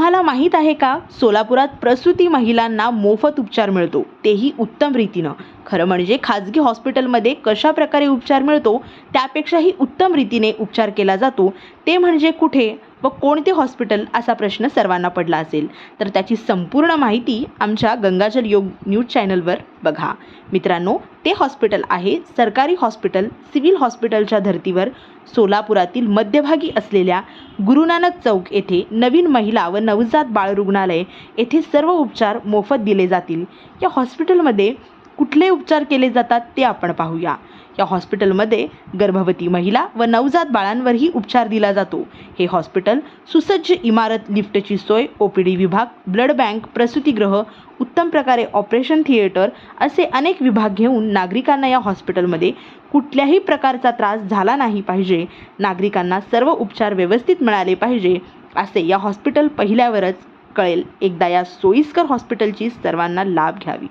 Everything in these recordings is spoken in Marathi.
तुम्हाला माहीत आहे का? सोलापुरात प्रसूती महिलांना मोफत उपचार मिळतो. तेही उत्तम रीतीनं. खरं म्हणजे खाजगी हॉस्पिटलमध्ये कशा प्रकारे उपचार मिळतो त्यापेक्षाही उत्तम रीतीने उपचार केला जातो. ते म्हणजे कुठे? व कोणते हॉस्पिटल असा प्रश्न सर्वांना पडला असेल? तर त्याची संपूर्ण माहिती आमच्या गंगाजल योग न्यूज चॅनलवर बघा. मित्रांनो ते हॉस्पिटल आहे सरकारी हॉस्पिटल सिव्हिल हॉस्पिटलच्या धर्तीवर सोलापुरातील मध्यभागी असलेल्या गुरुनानक चौक येथे नवीन महिला व नवजात बाळ रुग्णालय येथे सर्व उपचार मोफत दिले जातील. या हॉस्पिटलमध्ये कुठले उपचार केले जातात ते आपण पाहूया. या हॉस्पिटलमध्ये गर्भवती महिला व नवजात बाळांवरही उपचार दिला जातो. हे हॉस्पिटल सुसज्ज इमारत लिफ्टची सोय ओ पी डी विभाग ब्लड बँक प्रसूतीगृह उत्तम प्रकारे ऑपरेशन थिएटर असे अनेक विभाग घेऊन नागरिकांना या हॉस्पिटलमध्ये कुठल्याही प्रकारचा त्रास झाला नाही पाहिजे. नागरिकांना सर्व उपचार व्यवस्थित मिळाले पाहिजे असे या हॉस्पिटल पहिल्यावरच कळेल. एकदा या सोयीस्कर हॉस्पिटलची सर्वांना लाभ घ्यावी.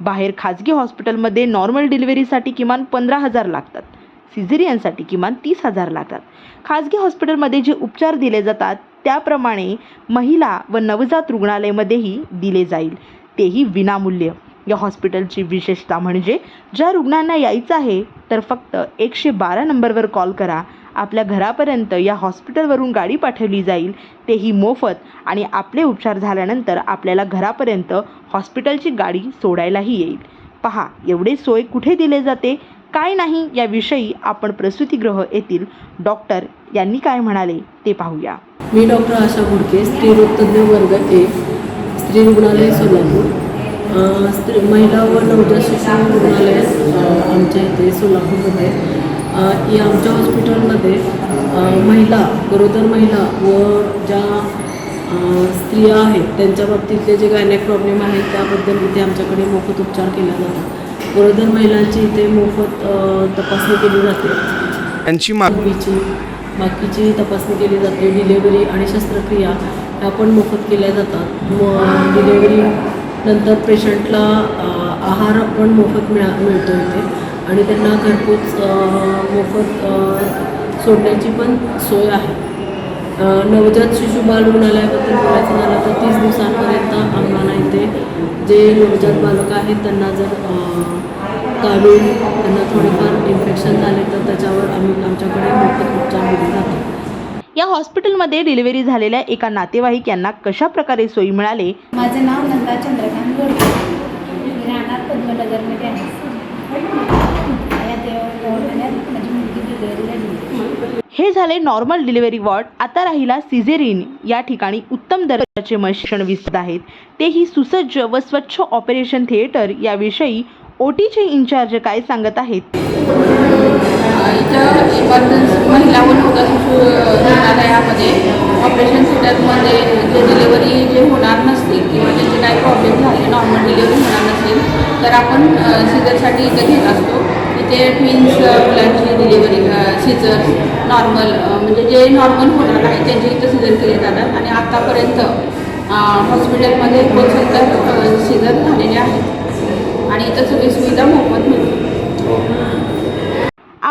बाहेर खाजगी हॉस्पिटलमध्ये नॉर्मल डिलिव्हरीसाठी किमान पंधरा हजार लागतात. सिझेरियनसाठी किमान तीस हजार लागतात. खाजगी हॉस्पिटलमध्ये जे उपचार दिले जातात त्याप्रमाणे महिला व नवजात रुग्णालयमध्येही दिले जाईल. तेही विनामूल्य. या हॉस्पिटलची विशेषता म्हणजे ज्या रुग्णांना यायचं आहे तर फक्त एकशे बारा नंबरवर कॉल करा. आपल्या घरापर्यंत या हॉस्पिटलवरून गाडी पाठवली जाईल तेही मोफत. आणि आपले उपचार झाल्यानंतर आपल्याला घरापर्यंत हॉस्पिटलची गाडी सोडायलाही येईल. पहा एवढे सोय कुठे दिले जाते? काय नाही याविषयी आपण प्रसूतीगृह येथील डॉक्टर यांनी काय म्हणाले ते पाहूया. मी डॉक्टर आशा घुडके स्त्री रोगतज्ञ वर्ग एक स्त्री रुग्णालय सोलापूर. स्त्री महिला व नवजात शिशु रुग्णालय आमच्या इथे सोलापूरमध्ये. या आमच्या हॉस्पिटलमध्ये महिला गरोदर महिला व ज्या स्त्रिया आहेत त्यांच्या बाबतीतले जे गायनेक प्रॉब्लेम आहेत त्याबद्दल इथे आमच्याकडे मोफत उपचार केला जातो. गरोदर महिलांची इथे मोफत तपासणी केली जाते. त्यांची मा बाकीची तपासणी केली जाते डिलेवरी आणि शस्त्रक्रिया ह्या पण मोफत केल्या जातात. मग डिलेवरी नंतर पेशंटला आहार पण मोफत मिळा मिळतो इथे. आणि त्यांना घरपोच मोफत सोडण्याची पण सोय आहे. नवजात शिशु बाल रुग्णालयाबद्दल बोलायचं झालं तर तीस दिवसांपर्यंत आम्हाला इथे जे नवजात बालक आहेत त्यांना जर कावीळ त्यांना थोडेफार इन्फेक्शन झाले तर त्याच्यावर आम्ही आमच्याकडे मोफत उपचार दिले जातात. या हॉस्पिटलमध्ये डिलिव्हरी झालेल्या एका नातेवाईक यांना कशा प्रकारे सोयी मिळाले? माझं नाव नंदा चंद्रकांत गोडके. मी राहणार पद्मनगरमध्ये आहे. हे झाले नॉर्मल डिलिव्हरी वॉर्ड आता राहिला सिझेरिन या ठिकाणी उत्तम दर्जाचे मशिक्षण विस्तृत आहेत. तेही सुसज्ज व स्वच्छ ऑपरेशन थिएटर याविषयी ओटीचे इन्चार्ज काय सांगत आहेत? महिला व रुग्णालयामध्ये ऑपरेशन थिएटरमध्ये जे डिलिव्हरी जे होणार नसतील किंवा ज्याचे काही प्रॉब्लेम झाले नॉर्मल डिलिव्हरी होणार नसेल तर आपण सिझरसाठी इथे घेत असतो. इथे ट्विन्स मुलांची डिलिव्हरी सिझर नॉर्मल म्हणजे जे नॉर्मल होणार आहे त्यांचे इथं सिझर केले जातात. आणि आत्तापर्यंत हॉस्पिटलमध्ये एकोणसत्तर सिझर झालेले आहेत. आणि इथं सगळी सुविधा मोफत मिळते. हो.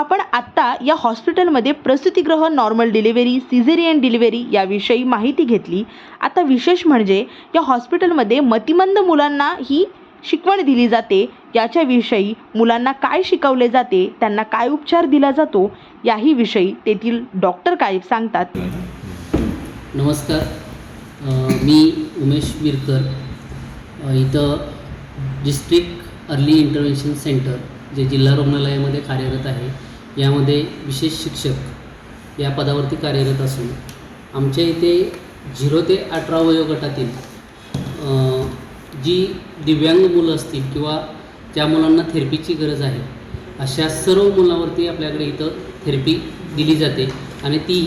आपण आत्ता या हॉस्पिटलमध्ये प्रसूतीगृह नॉर्मल डिलिव्हरी सिझेरियन डिलिव्हरी याविषयी माहिती घेतली. आता विशेष म्हणजे या हॉस्पिटलमध्ये मतिमंद मुलांना ही शिकवण दिली जाते. याच्याविषयी मुलांना काय शिकवले जाते त्यांना काय उपचार दिला जातो याही विषयी तेथील डॉक्टर काय सांगतात? नमस्कार. मी उमेश मिरकर इथं डिस्ट्रिक्ट अर्ली इंटरव्हेन्शन सेंटर जे जिल्हा रुग्णालयामध्ये कार्यरत आहे यामध्ये विशेष शिक्षक या पदावरती कार्यरत असून आमच्या इथे झिरो ते अठरा वयोगटातील जी दिव्यांग मुलं असतील किंवा ज्या मुलांना थेरपीची गरज आहे अशा सर्व मुलांवरती आपल्याकडे इथं थेरपी दिली जाते आणि ती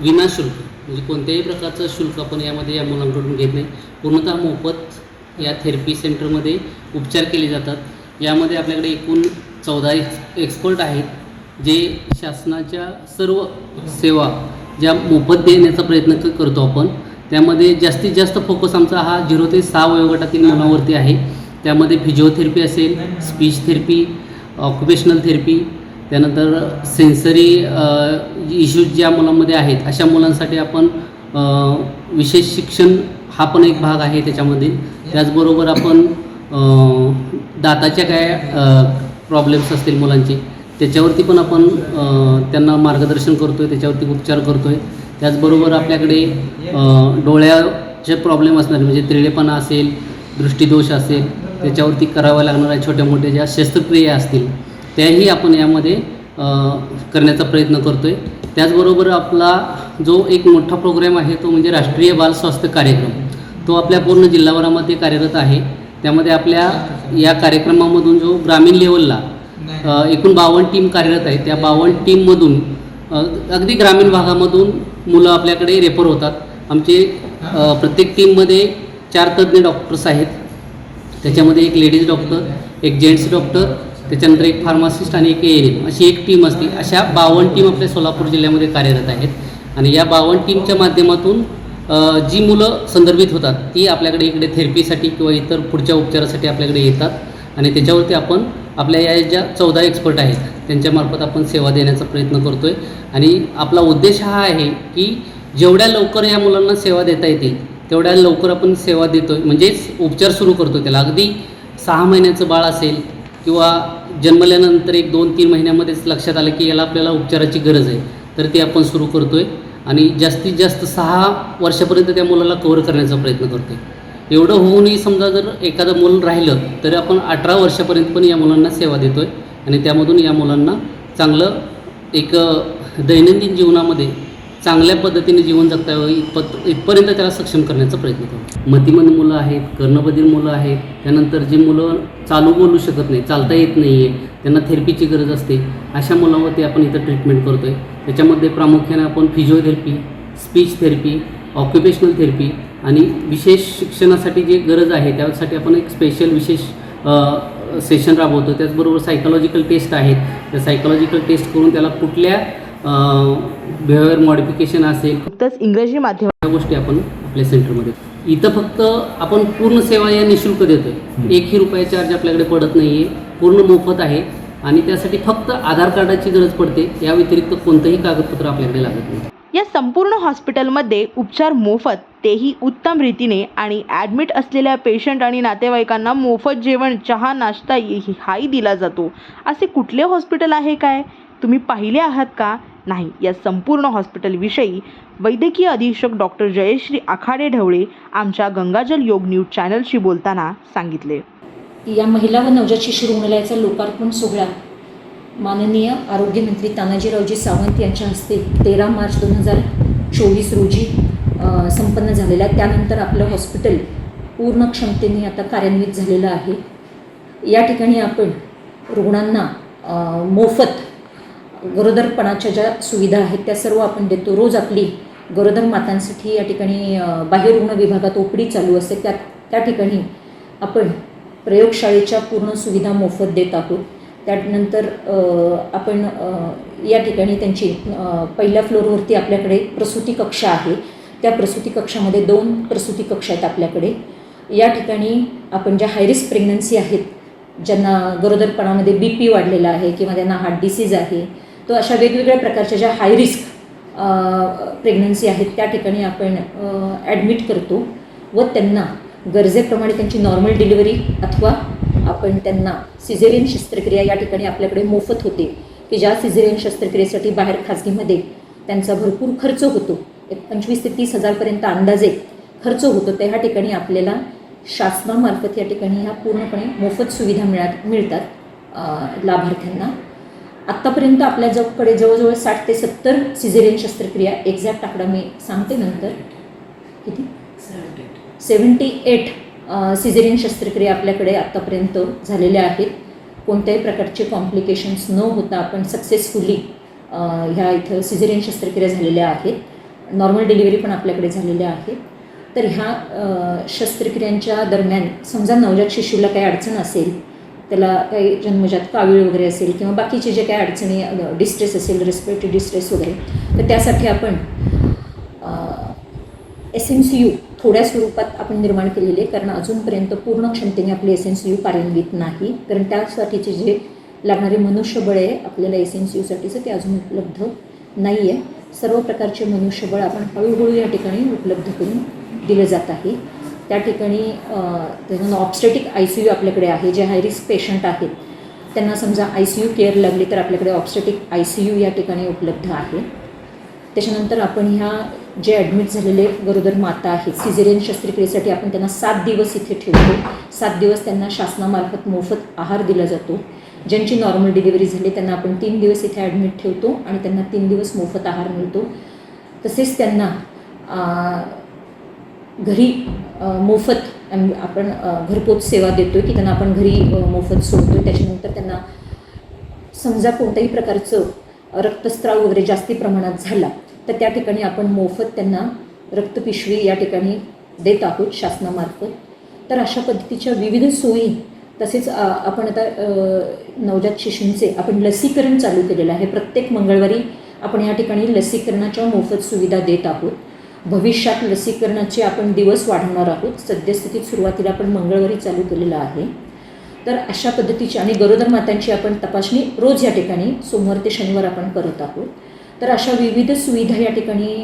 विनाशुल्क म्हणजे कोणत्याही प्रकारचं शुल्क आपण यामध्ये या मुलांकडून घेत नाही. पूर्णतः मोफत या थेरपी सेंटरमध्ये उपचार केले जातात. यामध्ये आपल्याकडे एकूण चौदा एक्सपर्ट आहेत. जे शासनाच्या सर्व सेवा ज्या मोफत देण्याचा प्रयत्न क- करतो आपण त्यामध्ये जास्तीत जास्त फोकस आमचा हा झिरो ते सहा वयोगटातील मुलांवरती आहे. त्यामध्ये फिजिओथेरपी असेल स्पीच थेरपी ऑक्युपेशनल थेरपी त्यानंतर सेन्सरी इश्यूज ज्या मुलांमध्ये आहेत अशा मुलांसाठी आपण विशेष शिक्षण हा पण एक भाग आहे त्याच्यामध्ये. त्याचबरोबर आपण दाताच्या काय प्रॉब्लेम्स असतील मुलांचे त्याच्यावरती पण आपण त्यांना मार्गदर्शन करतो आहे त्याच्यावरती उपचार करतो आहे त्याचबरोबर आपल्याकडे डोळ्याचे प्रॉब्लेम असणार म्हणजे तिरडेपणा असेल दृष्टीदोष असेल त्याच्यावरती कराव्या लागणाऱ्या छोट्या मोठ्या ज्या शस्त्रक्रिया असतील त्याही आपण यामध्ये करण्याचा प्रयत्न करतो आहे त्याचबरोबर आपला जो एक मोठा प्रोग्राम आहे तो म्हणजे राष्ट्रीय बाल स्वास्थ्य कार्यक्रम. तो आपल्या पूर्ण जिल्हाभरामध्ये कार्यरत आहे. त्यामध्ये आपल्या या कार्यक्रमामधून जो ग्रामीण लेवलला एकूण बावन्न टीम कार्यरत आहे त्या बावन्न टीममधून अगदी ग्रामीण भागामधून मुलं आपल्याकडे रेफर होतात. आमचे प्रत्येक टीममध्ये चार तज्ज्ञ डॉक्टर्स आहेत. त्याच्यामध्ये एक लेडीज डॉक्टर एक जेंट्स डॉक्टर त्याच्यानंतर एक फार्मासिस्ट आणि एक ए एन एम अशी एक टीम असते. अशा बावन्न टीम आपल्या सोलापूर जिल्ह्यामध्ये कार्यरत आहेत. आणि या बावन्न टीमच्या माध्यमातून जी मुलं संदर्भित होतात ती आपल्याकडे इकडे थेरपीसाठी किंवा इतर पुढच्या उपचारासाठी आपल्याकडे येतात. आणि त्याच्यावरती आपण आपल्या या ज्या चौदा एक्सपर्ट आहेत त्यांच्यामार्फत आपण सेवा देण्याचा प्रयत्न करतो आहे आणि आपला उद्देश हा आहे की जेवढ्या लवकर या मुलांना सेवा देता येतील तेवढ्या लवकर आपण सेवा देतो आहे म्हणजेच उपचार सुरू करतो त्याला. अगदी सहा महिन्याचं बाळ असेल किंवा जन्मल्यानंतर एक दोन तीन महिन्यामध्येच लक्षात आलं की याला आपल्याला उपचाराची गरज आहे तर ती आपण सुरू करतो आहे आणि जास्तीत जास्त सहा वर्षापर्यंत त्या मुलाला कव्हर करण्याचा प्रयत्न करतो आहे एवढं होऊनही समजा जर एखादं मूल राहिलं तरी आपण अठरा वर्षापर्यंत पण या मुलांना सेवा देतो आहे आणि त्यामधून या मुलांना चांगलं एक दैनंदिन जीवनामध्ये चांगल्या पद्धतीने जीवन जगता यावं इथपत इथपर्यंत त्याला सक्षम करण्याचा प्रयत्न करतो मतिमंद मुलं आहेत कर्णबधीर मुलं आहेत त्यानंतर जी मुलं चालू बोलू शकत नाही चालता येत नाही आहे त्यांना थेरपीची गरज असते अशा मुलांवरती आपण इथं ट्रीटमेंट करतो आहे त्याच्यामध्ये प्रामुख्याने आपण physiotherapy speech therapy occupational therapy आणि विशेष शिक्षणासाठी जे गरज आहे त्यासाठी आपण एक स्पेशल विशेष सेशन राबवतो. त्याचबरोबर सायकोलॉजिकल टेस्ट आहेत. त्या सायकोलॉजिकल टेस्ट करून त्याला कुठल्या बिहेवियर मॉडिफिकेशन असेल नुकतंच इंग्रजी माध्यम या गोष्टी आपण आपल्या सेंटरमध्ये इथं फक्त आपण पूर्ण सेवा या निशुल्क देतोय. एकही रुपया चार्ज आपल्याकडे पडत नाही आहे पूर्ण मोफत आहे. आणि त्यासाठी फक्त आधार कार्डाची गरज पडते. या व्यतिरिक्त कोणतंही कागदपत्र आपल्याकडे लागत नाही. या संपूर्ण हॉस्पिटलमध्ये उपचार मोफत तेही उत्तम रीतीने आणि ॲडमिट असलेल्या पेशंट आणि नातेवाईकांना मोफत जेवण चहा नाश्ता हाही दिला जातो. असे कुठले हॉस्पिटल आहे काय? तुम्ही पाहिले आहात का? नाही. या संपूर्ण हॉस्पिटलविषयी वैद्यकीय अधीक्षक डॉक्टर जयश्री आखाडे ढवळे आमच्या गंगाजल योग न्यूज चॅनलशी बोलताना सांगितले. या महिला व नवजात शिशु रुग्णालयाचा लोकार्पण सोहळा माननीय आरोग्यमंत्री तानाजीरावजी सावंत यांच्या हस्ते तेरा मार्च दोन हजार चोवीस रोजी संपन्न झालेला आहे. त्यानंतर आपलं हॉस्पिटल पूर्ण क्षमतेने आता कार्यान्वित झालेलं आहे. या ठिकाणी आपण रुग्णांना मोफत गरोदरपणाच्या ज्या सुविधा आहेत त्या सर्व आपण देतो. रोज आपली गरोदर मातांसाठी या ठिकाणी अ, बाह्य रुग्ण विभागात ओपडी चालू असते. त्या त्या ठिकाणी आपण प्रयोगशाळेच्या पूर्ण सुविधा मोफत देत आहोत. त्यानंतर आपण या ठिकाणी त्यांची पहिल्या फ्लोअरवरती आपल्याकडे प्रसूती कक्ष आहे. त्या प्रसूती कक्षामध्ये दोन प्रसूती कक्ष आहेत आपल्याकडे. या ठिकाणी आपण ज्या हायरिस्क प्रेग्नन्सी आहेत ज्यांना गरोदरपणामध्ये बी पी वाढलेला आहे किंवा त्यांना हार्ट डिसीज आहे तो अशा वेगवेगळ्या प्रकारच्या ज्या हाय रिस्क प्रेग्नन्सी आहेत त्या ठिकाणी आपण ॲडमिट करतो व त्यांना गरजेप्रमाणे त्यांची नॉर्मल डिलिव्हरी अथवा आपण त्यांना सिझेरियन शस्त्रक्रिया या ठिकाणी आपल्याकडे मोफत होते की ज्या सिझेरियन शस्त्रक्रियेसाठी बाहेर खाजगीमध्ये त्यांचा भरपूर खर्च होतो. एक पंचवीस ते तीस हजारपर्यंत अंदाजे खर्च होतो. त्या ह्या ठिकाणी आपल्याला शासनामार्फत या ठिकाणी ह्या पूर्णपणे मोफत सुविधा मिळत मिळतात लाभार्थ्यांना. आत्तापर्यंत आपल्या जवळकडे जवळजवळ साठ ते सत्तर सिझेरियन शस्त्रक्रिया एक्झॅक्ट आकडा मी सांगते नंतर. किती? Seventy eight. सिझेरियन शस्त्रक्रिया आपल्याकडे आत्तापर्यंत झालेल्या आहेत. कोणत्याही प्रकारचे कॉम्प्लिकेशन्स न होता आपण सक्सेसफुली ह्या इथं सिझेरियन शस्त्रक्रिया झालेल्या आहेत. नॉर्मल डिलिव्हरी पण आपल्याकडे झालेल्या आहेत. तर ह्या शस्त्रक्रियांच्या दरम्यान समजा नवजात शिशूला काही अडचण असेल त्याला काही जन्मजात कावीळ वगैरे असेल किंवा बाकीचे जे काही अडचणी डिस्ट्रेस असेल रेस्पिरेटरी डिस्ट्रेस वगैरे तर त्यासाठी आपण एस एम सी यू थोड्या स्वरूपात आपण निर्माण केलेले कारण अजूनपर्यंत पूर्ण क्षमतेने आपली एस एन सी यू कार्यान्वित नाही. कारण त्यासाठीचे जे लागणारे मनुष्यबळ आहे आपल्याला एस एन सी यूसाठीचं ते अजून उपलब्ध नाही आहे सर्व प्रकारचे मनुष्यबळ आपण हळूहळू या ठिकाणी उपलब्ध करून दिलं जात आहे. त्या ठिकाणी त्याच्यानं ऑब्स्टेटिक आय सी यू आपल्याकडे आहे जे हाय रिस्क पेशंट आहेत. त्यांना समजा आय सी यू केअर लागली तर आपल्याकडे ऑब्स्टेटिक आय सी यू या ठिकाणी उपलब्ध आहे. त्याच्यानंतर आपण ह्या जे ॲडमिट झालेले गरोदर माता आहेत सिझेरियन शस्त्रक्रियेसाठी आपण त्यांना सात दिवस इथे ठेवतो. सात दिवस त्यांना शासनामार्फत मोफत आहार दिला जातो. ज्यांची नॉर्मल डिलिव्हरी झाली त्यांना आपण तीन दिवस इथे ॲडमिट ठेवतो आणि त्यांना तीन दिवस मोफत आहार मिळतो. तसेच त्यांना घरी मोफत आपण घरपोच सेवा देतो की त्यांना आपण घरी मोफत सोडतो त्याच्यानंतर त्यांना समजा कोणत्याही प्रकारचं रक्तस्राव वगैरे जास्ती प्रमाणात झाला तर त्या ठिकाणी आपण मोफत त्यांना रक्तपिशवी या ठिकाणी देत आहोत शासनामार्फत. तर अशा पद्धतीच्या विविध सोयी तसेच आपण आता नवजात शिशूंचे आपण लसीकरण चालू केलेलं आहे. प्रत्येक मंगळवारी आपण या ठिकाणी लसीकरणाच्या मोफत सुविधा देत आहोत. भविष्यात लसीकरणाचे आपण दिवस वाढवणार आहोत. सद्यस्थितीत सुरुवातीला आपण मंगळवारी चालू केलेलं आहे. तर अशा पद्धतीची आणि गरोदर मातांची आपण तपासणी रोज या ठिकाणी सोमवार ते शनिवार आपण करत आहोत. तर अशा विविध सुविधा या ठिकाणी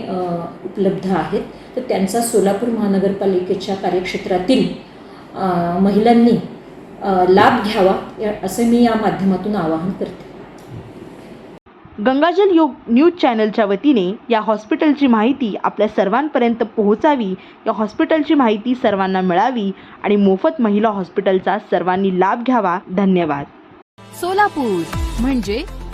उपलब्ध आहेत. तर त्यांचा सोलापूर महानगरपालिकेच्या कार्यक्षेत्रातील महिलांनी लाभ घ्यावा या असं मी या माध्यमातून आवाहन करते. गंगाजल योग न्यूज चॅनलच्या वतीने या हॉस्पिटलची माहिती आपल्या सर्वांपर्यंत पोहोचावी या हॉस्पिटलची माहिती सर्वांना मिळावी आणि मोफत महिला हॉस्पिटलचा सर्वांनी लाभ घ्यावा. धन्यवाद. सोलापूर म्हणजे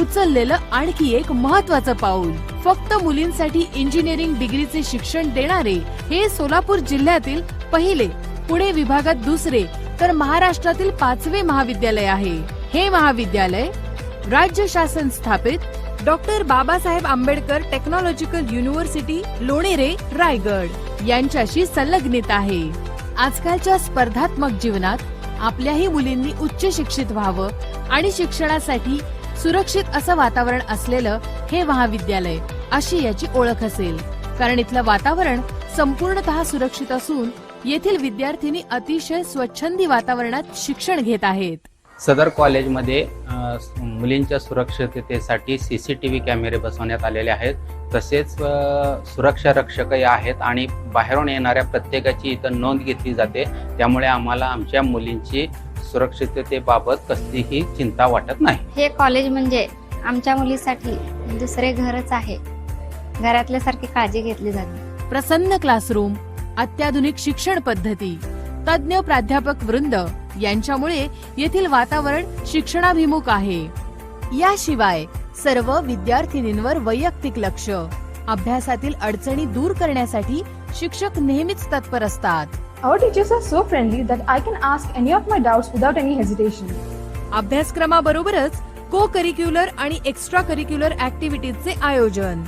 उचललेलं आणखी एक महत्वाचं पाऊल. फक्त मुलींसाठी इंजिनिअरिंग डिग्रीचे शिक्षण देणारे हे सोलापूर जिल्ह्यातील पहिले पुणे विभागात दुसरे तर महाराष्ट्रातील पाचवे महाविद्यालय आहे. हे महाविद्यालय राज्य शासन स्थापित doctor Babasaheb Ambedkar technological university Lonere Raigad यांच्याशी संलग्नित आहे. आजकालच्या स्पर्धात्मक जीवनात आपल्याही मुलींनी उच्च शिक्षित व्हावं आणि शिक्षणासाठी सुरक्षित असं वातावरण असलेलं हे महाविद्यालय अशी याची ओळख असेल. कारण इथलं वातावरण संपूर्णतः सुरक्षित असून येथील विद्यार्थिनी अतिशय स्वच्छंदी वातावरणात शिक्षण घेत आहेत. सदर कॉलेजमध्ये मुलींच्या सुरक्षिततेसाठी सी सी टी व्ही कॅमेरे बसवण्यात आलेले आहेत. तसेच सुरक्षा रक्षकही आहेत आणि बाहेरून येणाऱ्या प्रत्येकाची इथं नोंद घेतली जाते. त्यामुळे आम्हाला आमच्या मुलींची सुरक्षिततेबाबत कसलीही चिंता वाटत नाही. हे कॉलेज म्हणजे आमच्या मुलीसाठी दुसरे घरच आहे. घरातल्यासारखी काळजी घेतली जाते. प्रसन्न क्लासरूम अत्याधुनिक शिक्षण पद्धती तज्ज्ञ प्राध्यापक वृंद यांच्यामुळे येथील वातावरण शिक्षणाभिमुख आहे. याशिवाय सर्व विद्यार्थिनींवर वैयक्तिक लक्ष अभ्यासातील अडचणी दूर करण्यासाठी शिक्षक नेहमीच तत्पर असतात. Our teachers are so friendly that I can ask any of my doubts without any hesitation. अभ्यासक्रमाबरोबरच को करिक्युलर आणि एक्स्ट्रा करिक्युलर ऍक्टिव्हिटीजचे आयोजन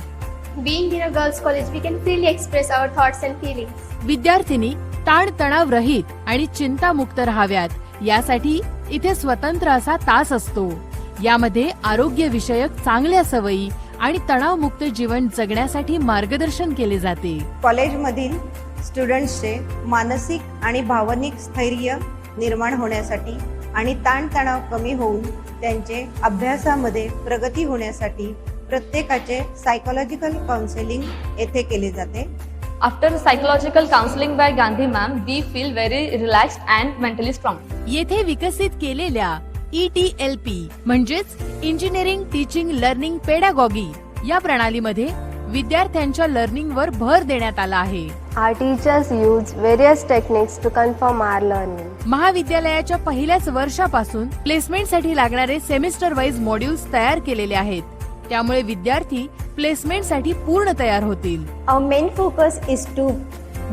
Being in a girls' college, we can freely express our thoughts and feelings. विद्यार्थिनी ताणतणाव रहित आणि चिंतामुक्त राहाव्यात यासाठी इथे स्वतंत्र असा तास असतो यामध्ये आरोग्य विषयक चांगल्या सवयी आणि तणावमुक्त जीवन जगण्यासाठी मार्गदर्शन केले जाते कॉलेजमधील स्टुडंट्सचे मानसिक आणि भावनिक स्थैर्य निर्माण होण्यासाठी आणि ताणतणाव कमी होऊन त्यांचे अभ्यासामध्ये प्रगती होण्यासाठी प्रत्येकाचे सायकोलॉजिकल काउन्सेलिंग येथे केले जाते After psychological counseling by Gandhi ma'am, we feel very relaxed and mentally strong. येथे विकसित केलेल्या ई टी एल पी म्हणजेच इंजिनिअरिंग टीचिंग लर्निंग पेडागॉगी या प्रणालीमध्ये विद्यार्थ्यांच्या लर्निंगवर भर देण्यात आला आहे our teachers use various techniques to confirm our learning महाविद्यालयाच्या पहिल्याच वर्षापासून प्लेसमेंटसाठी लागणारे सेमिस्टर वाईज मॉड्यूल्स तयार केलेले आहेत. त्यामुळे विद्यार्थी प्लेसमेंटसाठी पूर्ण तयार होतील. Main focus is to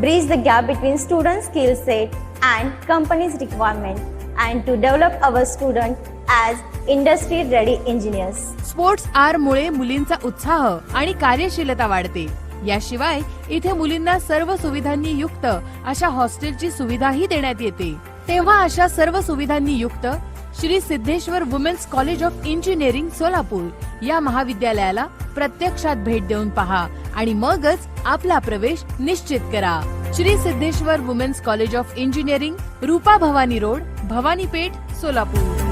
bridge the gap between student skill set and companies requirement and to develop our student as industry ready engineers sports are मुळे मुलींचा उत्साह आणि कार्यशीलता वाढते. याशिवाय इथे मुलींना सर्व सुविधांनी युक्त अशा हॉस्टेलची सुविधाही देण्यात येते. तेव्हा अशा सर्व सुविधांनी युक्त Shri Siddheshwar women's college of engineering Solapur या महाविद्यालयाला प्रत्यक्षात भेट देऊन पहा आणि मगच आपला प्रवेश निश्चित करा. Shri Siddheshwar women's college of engineering Rupa Bhavani road Bhavani Peth Solapur.